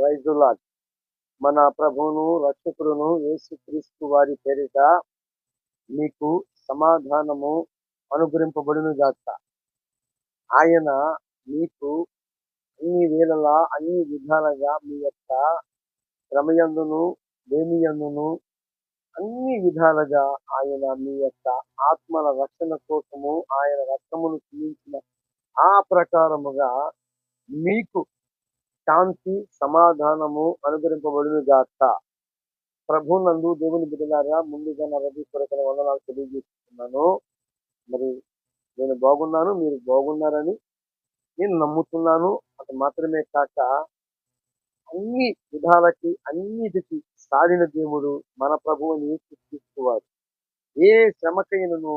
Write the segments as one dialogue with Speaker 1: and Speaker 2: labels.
Speaker 1: వైజులాల్ మన ప్రభువును రక్షకులను యేసుక్రీస్తు వారి పేరిట మీకు సమాధానము అనుగ్రహింపబడును గాక. ఆయన మీకు అన్ని వేళలా అన్ని విధాలుగా మీ యొక్క శ్రమయందును దేమియందును అన్ని విధాలుగా ఆయన మీ యొక్క ఆత్మల రక్షణ కోసము ఆయన రక్తమును చూపించిన ఆ ప్రకారముగా మీకు శాంతి సమాధానము అనుగ్రహింపబడును గాక ప్రభు నందు దేవుని బిడ్డలారా ముందుగా నా రవి కొరకన వందనాలు తెలియజేస్తున్నాను. మరి నేను బాగున్నాను మీరు బాగున్నారని నేను నమ్ముతున్నాను. అది మాత్రమే కాక అన్ని విధాలకి అన్నిటికి సాధిన దేవుడు మన ప్రభువుని సృష్టిస్తువారు ఏ శ్రమకైనను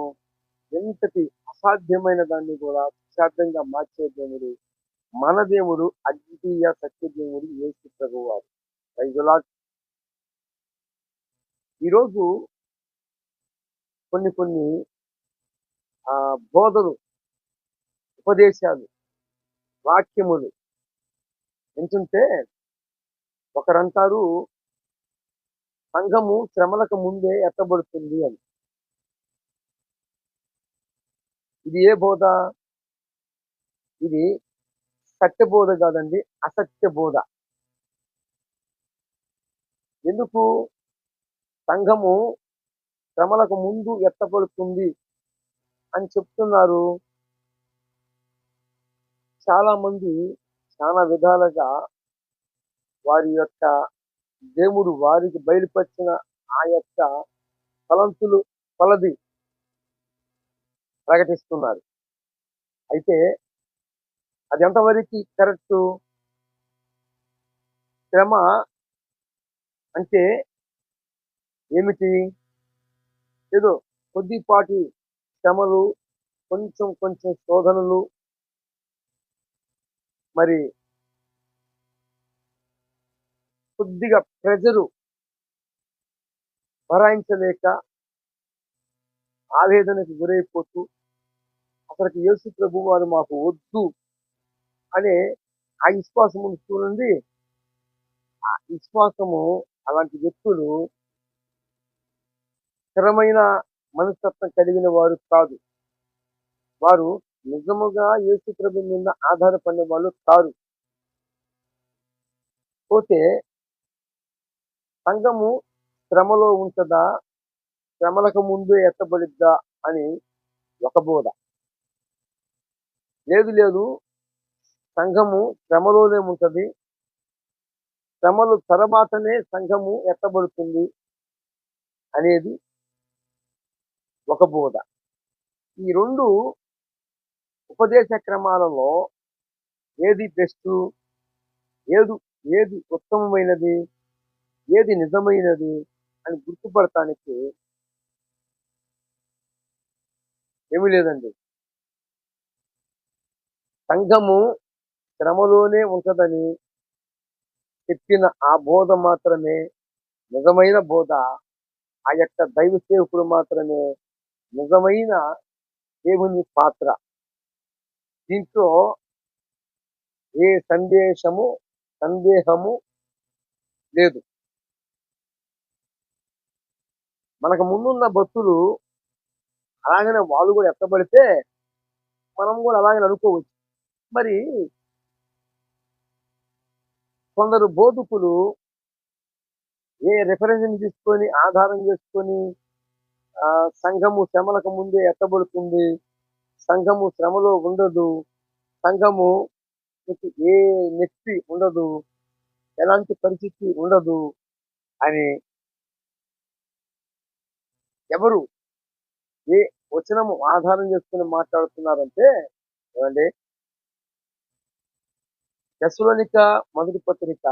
Speaker 1: ఎంతటి అసాధ్యమైన దాన్ని కూడా సాధ్యంగా మార్చే దేవుడు మన దేవుడు అద్వితీయ సత్యదేవుడు యేసు ప్రభువారు రైతులా ఈరోజు కొన్ని కొన్ని ఆ బోధలు ఉపదేశాలు వాక్యములు వింటుంటే ఒకరంటారు సంఘము శ్రమలకు ముందే ఎత్తబడుతుంది అని. ఇది ఏ బోధ? ఇది సత్య బోధ కాదండి అసత్య బోధ. ఎందుకు? సంఘము శ్రమలకు ముందు ఎత్తబడుతుంది అని చెప్తున్నారు. చాలా మంది చాలా విధాలుగా వారి యొక్క దేవుడు వారికి బయలుపరిచిన ఆ యొక్క తలంతులు కొలది ప్రకటిస్తున్నారు. అయితే అది ఎంతవరకు కరెక్ట్? శ్రమ అంటే ఏమిటి? ఏదో కొద్దిపాటి శ్రమలు కొంచెం కొంచెం శోధనలు. మరి కొద్దిగా ప్రెజరు భరాయించలేక ఆవేదనకు గురైపోతూ అక్కడికి యేసు ప్రభు వారు మాకు వద్దు అనే ఆ విశ్వాసం చూడండి. ఆ విశ్వాసము అలాంటి వ్యక్తులు స్థిరమైన మనస్తత్వం కలిగిన వారు కాదు. వారు నిజముగా యేసు ప్రభు మీద ఆధారపడిన వాళ్ళు కారు. పోతే సంఘము శ్రమలో ఉంటుందా? శ్రమలకు ముందే ఎత్తబడిద్దా అని ఒక బోధ. లేదు లేదు సంఘము శ్రమలోనే ఉంటుంది. శ్రమలు తర్వాతనే సంఘము ఎత్తబడుతుంది అనేది ఒక బోధ. ఈ రెండు ఉపదేశ క్రమాలలో ఏది బెస్ట్ ఏది ఏది ఉత్తమమైనది ఏది నిజమైనది అని గుర్తుపడటానికి ఏమీ లేదండి. సంఘము శ్రమలోనే ఉంటదని చెప్పిన ఆ బోధ మాత్రమే నిజమైన బోధ. ఆ యొక్క దైవ సేవకుడు మాత్రమే నిజమైన దేవుని పాత్ర. దీంట్లో ఏ సందేశము సందేహము లేదు. మనకు ముందున్న భక్తులు అలాగనే వాళ్ళు కూడా ఎత్తబడితే మనం కూడా అలాగే అనుకోవచ్చు. మరి కొందరు బోధకులు ఏ రెఫరెన్స్ తీసుకొని ఆధారం చేసుకొని సంఘము శ్రమలకు ముందే ఎత్తబడుతుంది సంఘము శ్రమలో ఉండదు సంఘము మీకు ఏ నెప్పి ఉండదు ఎలాంటి పరిస్థితి ఉండదు అని ఎవరు ఏ వచనము ఆధారం చేసుకుని మాట్లాడుతున్నారంటే ఏమండి దశలోనిక మొదటి పత్రిక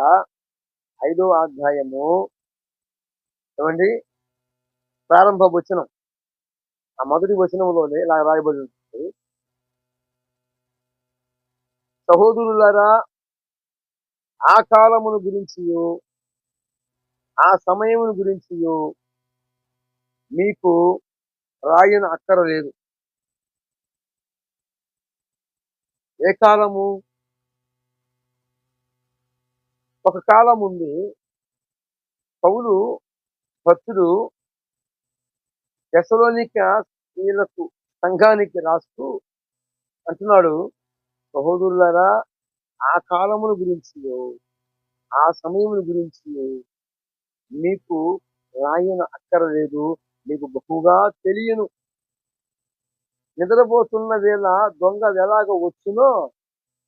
Speaker 1: ఐదో అధ్యాయము. ఏమండి? ప్రారంభ వచనం. ఆ మొదటి వచనంలోనే ఇలా రాయబడి ఉంటుంది సహోదరులారా ఆ కాలమును గురించి ఆ సమయమును గురించి మీకు రాయన అక్కర లేదు. ఏ కాలము? ఒక కాలం ఉంది. పౌలు భక్తుడు ఎసలోనిక స్త్రీలకు సంఘానికి రాస్తూ అంటున్నాడు సహోదరులారా ఆ కాలముల గురించి ఆ సమయముల గురించి మీకు రాయన అక్కరలేదు మీకు బహుగా తెలియను. నిద్రపోతున్న వేళ దొంగ ఎలాగ వచ్చునో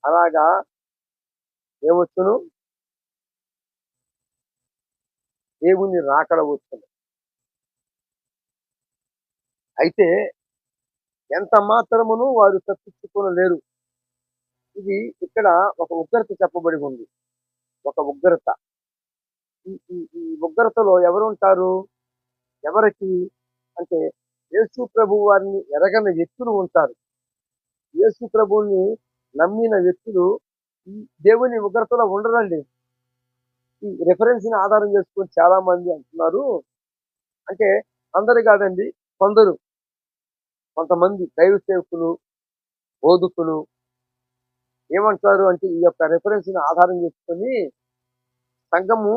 Speaker 1: అలాగా ఏమొచ్చును? దేవుని రాకడ వస్తుంది. అయితే ఎంత మాత్రమును వారు తప్పించుకోలేరు ఇది ఇక్కడ ఒక ఉగ్రత చెప్పబడి ఉంది. ఒక ఉగ్రత. ఈ ఈ- ఉగ్రతలో ఎవరు ఉంటారు ఎవరికి? అంటే యేసు ప్రభు వారిని ఎరగని వ్యక్తులు ఉంటారు. యేసు ప్రభువుని నమ్మిన వ్యక్తులు ఈ దేవుని ఉగ్రతలో ఉండరండి. ఈ రిఫరెన్స్ని ఆధారం చేసుకొని చాలా మంది అంటున్నారు. అంటే అందరు కాదండి కొందరు. కొంతమంది దైవ సేవకులు బోధకులు ఏమంటారు అంటే ఈ యొక్క రెఫరెన్స్ని ఆధారం చేసుకొని సంఘము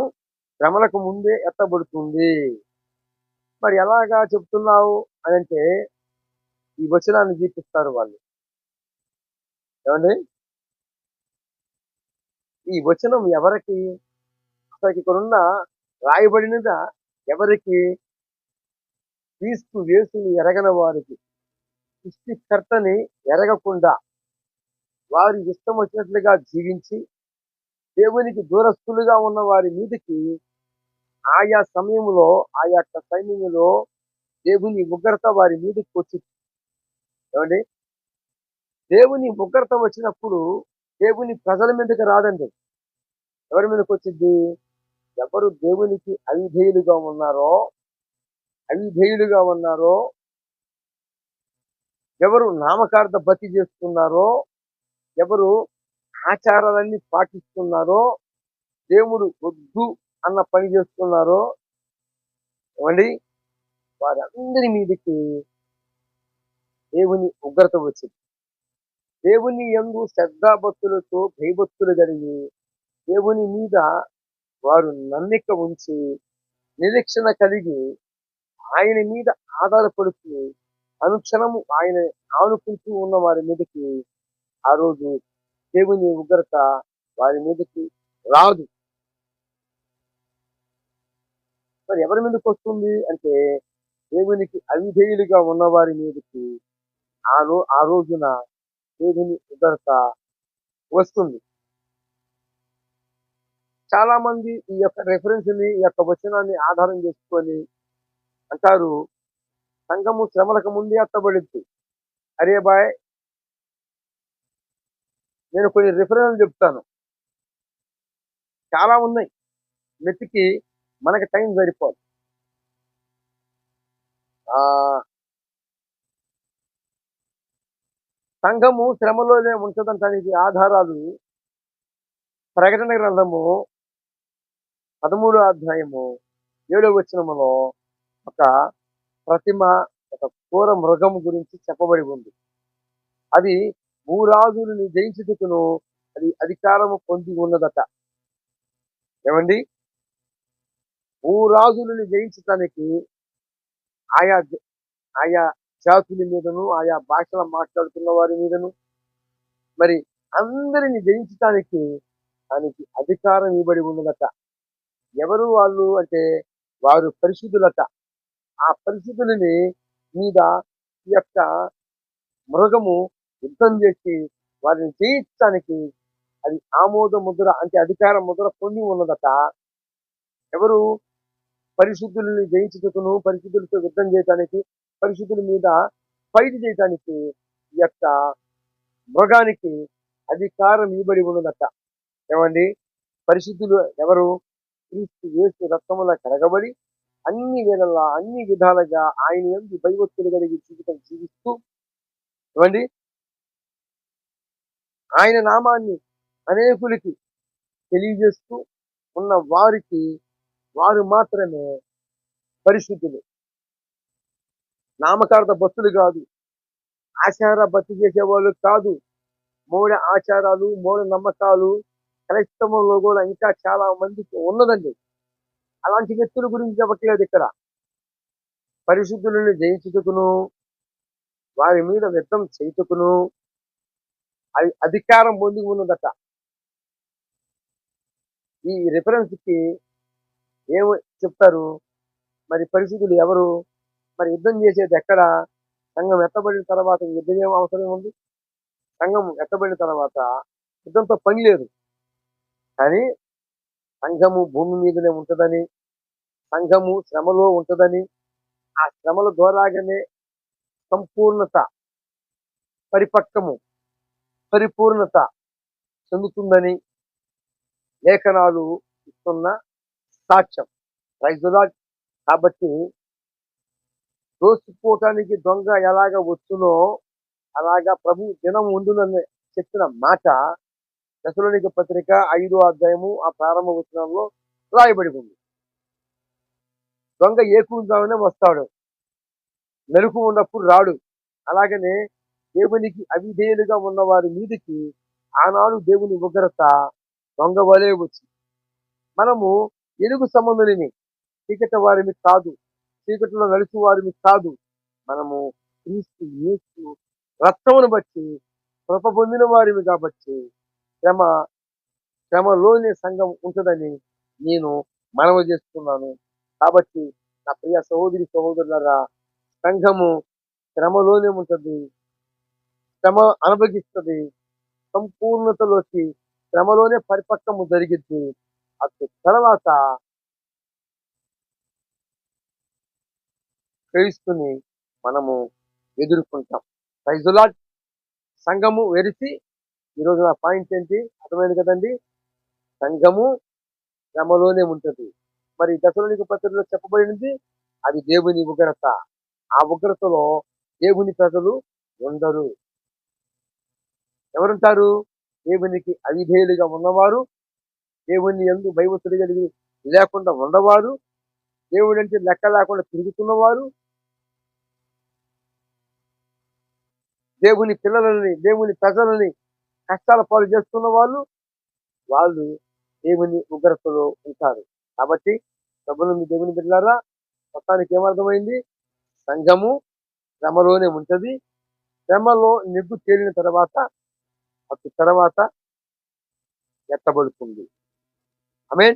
Speaker 1: భ్రమలకు ముందే ఎత్తబడుతుంది. మరి ఎలాగా చెప్తున్నావు అని అంటే ఈ వచనాన్ని చూపిస్తారు వాళ్ళు. ఏమండి? ఈ వచనం ఎవరికి అసలు ఇక్కడ ఉన్న రాయబడినద? ఎవరికి? క్రీస్తు యేసుని ఎరగని వారికి. సృష్టికర్తని ఎరగకుండా వారి ఇష్టం వచ్చినట్లుగా జీవించి దేవునికి దూరస్తులుగా ఉన్న వారి మీదకి ఆయా సమయంలో ఆయా యొక్క సమయంలో దేవుని ఉగ్రత వారి మీదకి వచ్చింది ఏమండి? దేవుని ఉగ్రత వచ్చినప్పుడు దేవుని ప్రజల మీదకి రాదండి. ఎవరి మీదకి వచ్చింది? ఎవరు దేవునికి అవిధేయులుగా ఉన్నారో అవిధేయులుగా ఉన్నారో ఎవరు నామకార్థ బతి చేస్తున్నారో ఎవరు ఆచారాలన్నీ పాటిస్తున్నారో దేవుడు వద్దు అన్న పని చేస్తున్నారో ఏమండి? వారందరి మీదకి దేవుని ఉగ్రత వచ్చింది. దేవుని ఎందు శ్రద్ధాభక్తులతో భయభక్తులు కలిగి దేవుని మీద వారు నమ్మిక ఉంచి నిరీక్షణ కలిగి ఆయన మీద ఆధారపడుతూ అనుక్షణము ఆయన ఆనుకుంటూ ఉన్న వారి మీదకి ఆ రోజు దేవుని ఉగ్రత వారి మీదకి రాదు. మరి ఎవరి మీదకి వస్తుంది అంటే దేవునికి అవిధేయులుగా ఉన్న వారి మీదకి ఆ రో ఆ రోజున దేవుని ఉగ్రత వస్తుంది. చాలా మంది ఈ యొక్క రెఫరెన్స్ని ఈ యొక్క వచనాన్ని ఆధారం చేసుకొని అంటారు సంఘము శ్రమలకు ముందే అత్తబడింది. అరే బాయ్ నేను కొన్ని రిఫరెన్స్ చెప్తాను. చాలా ఉన్నాయి. నెత్తికి మనకి టైం సరిపోదు. సంఘము శ్రమలోనే ఉంటుందంటానికి ఆధారాలు ప్రకటన గ్రంథము పదమూడో అధ్యాయము ఏడో వచనములో ఒక ప్రతిమ ఒక క్రూర మృగం గురించి చెప్పబడి ఉంది. అది భూరాజులని జయించుటకును అది అధికారము పొంది ఉన్నదట. ఏమండి? భూరాజులని జయించటానికి ఆయా ఆయా జాతుల మీదను ఆయా భాషల మాట్లాడుతున్న వారి మీదను మరి అందరిని జయించటానికి దానికి అధికారం ఇవ్వబడి ఉన్నదట. ఎవరు వాళ్ళు అంటే వారు పరిశుద్ధులట. ఆ పరిశుద్ధులని మీద ఈ యొక్క మృగము యుద్ధం చేసి వారిని జయించడానికి అది ఆమోద ముద్ర అంటే అధికార ముద్ర పొంది ఉన్నదట. ఎవరు పరిశుద్ధుల్ని జయించుటకును పరిశుద్ధులతో యుద్ధం చేయటానికి పరిశుద్ధుల మీద ఫైట్ చేయటానికి ఈ యొక్క మృగానికి అధికారం ఇవ్వబడి ఉన్నదట. ఏమండి? పరిశుద్ధులు ఎవరు? క్రీస్తు యేసు రక్తముల కడగబడి అన్ని వేళలా అన్ని విధాలుగా ఆయన ఎందు భయభక్తులు కలిగి జీవితం జీవిస్తూ ఇవ్వండి ఆయన నామాన్ని అనేకులకి తెలియజేస్తూ ఉన్న వారికి వారు మాత్రమే పరిశుద్ధులు. నామకార్థ భక్తులు కాదు. ఆచార భక్తి చేసేవాళ్ళు కాదు. మూఢ ఆచారాలు మూఢ నమ్మకాలు క్రైస్తవంలో కూడా ఇంకా చాలా మందికి ఉన్నదండి. అలాంటి వ్యక్తుల గురించి చెప్పట్లేదు ఇక్కడ. పరిశుద్ధులను జయించుటకును వారి మీద యుద్ధం చేయుటకును అది అధికారం పొంది ఉన్నదట. ఈ రిఫరెన్స్కి చెప్తారు? మరి పరిశుద్ధులు ఎవరు? మరి యుద్ధం చేసేది ఎక్కడ? సంఘం ఎత్తబడిన తర్వాత యుద్ధం ఏం అవసరం ఉంది? సంఘం ఎత్తబడిన తర్వాత యుద్ధంతో పని లేదు. కానీ సంఘము భూమి మీదనే ఉంటుందని సంఘము శ్రమలో ఉంటుందని ఆ శ్రమల ద్వారాగానే సంపూర్ణత పరిపక్వము పరిపూర్ణత చెందుతుందని లేఖనాలు ఇస్తున్న సాక్ష్యం. రైతులా కాబట్టి దోసుకోవటానికి దొంగ ఎలాగ వచ్చునో అలాగా ప్రభు దినం ఉండునని చెప్పిన మాట దశలోనిక పత్రిక ఐదో అధ్యాయము ఆ ప్రారంభ వచనంలో రాయబడి ఉంది దొంగ ఏకుందామనే వస్తాడు. మెరుపు ఉన్నప్పుడు రాడు. అలాగనే దేవునికి అవిధేయులుగా ఉన్న వారి మీదికి ఆనాడు దేవుని ఉగ్రత దొంగ వలె వచ్చి. మనము ఎలుగు సంబంధులని చీకటి వారిని కాదు చీకటిలో నడుచు వారిని కాదు. మనము క్రీస్తు యేసు రక్తమును బట్టి కృప పొందిన వారిని కాబట్టి శ్రమ శ్రమలోనే సంఘం ఉంటుందని నేను మనవి చేస్తున్నాను. కాబట్టి నా ప్రియ సహోదరి సహోదరులరా సంఘము శ్రమలోనే ఉంటుంది. శ్రమ అనుభవిస్తుంది. సంపూర్ణతలోకి శ్రమలోనే పరిపక్వము జరిగింది. అటు తర్వాత క్రీస్తుని మనము ఎదుర్కొంటాం. ప్రైజులాట్ సంఘము వెరిసి ఈరోజు నా పాయింట్ ఏంటి? అర్థమైంది కదండి? సంఘము శ్రమలోనే ఉంటుంది. మరి దశలోనికి పత్రికలో చెప్పబడినది అది దేవుని ఉగ్రత. ఆ ఉగ్రతలో దేవుని ప్రజలు ఉండరు. ఎవరుంటారు? దేవునికి అవిధేయులుగా ఉన్నవారు దేవుని ఎందు భయభక్తులు కలిగి లేకుండా ఉండవారు దేవుడి అంటే లెక్క లేకుండా తిరుగుతున్నవారు. దేవుని పిల్లలని దేవుని ప్రజలని కష్టాల పాలు చేస్తున్న వాళ్ళు వాళ్ళు దేవుని ఉగ్రతలో ఉంటారు. కాబట్టి ప్రభుత్వం దేవుని బిడ్డలారా మొత్తానికి ఏమర్థమైంది? సంఘము శ్రమలోనే ఉంటుంది. శ్రమలో నిగ్గు తేలిన తర్వాత అటు తర్వాత ఎత్తబడుతుంది. ఆమె